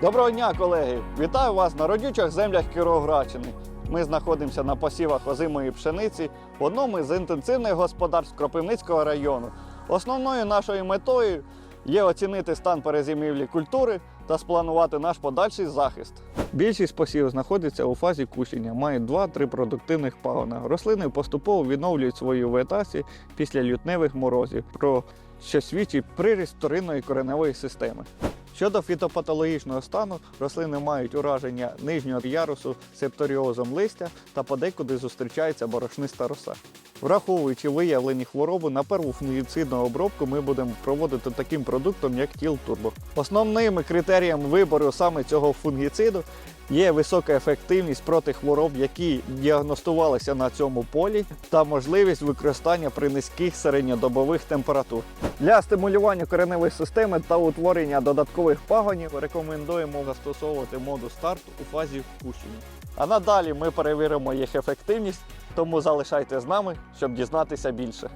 Доброго дня, колеги! Вітаю вас на родючих землях Кіровоградщини. Ми знаходимося на посівах озимої пшениці в одному із інтенсивних господарств Кропивницького району. Основною нашою метою є оцінити стан перезимівлі культури та спланувати наш подальший захист. Більшість посівів знаходиться у фазі кущення, мають 2-3 продуктивних пагона. Рослини поступово відновлюють свою вегетацію після лютневих морозів, про що свідчить приріст вторинної кореневої системи. Щодо фітопатологічного стану, рослини мають ураження нижнього ярусу септоріозом листя та подекуди зустрічається борошниста роса. Враховуючи виявлені хвороби, на перву фунгіцидну обробку ми будемо проводити таким продуктом, як Тіл Турбо. Основними критерієм вибору саме цього фунгіциду є висока ефективність проти хвороб, які діагностувалися на цьому полі, та можливість використання при низьких середньодобових температур. Для стимулювання кореневої системи та утворення додаткових пагонів рекомендуємо застосовувати моду старт у фазі впущення. А надалі ми перевіримо їх ефективність, тому залишайте з нами, щоб дізнатися більше.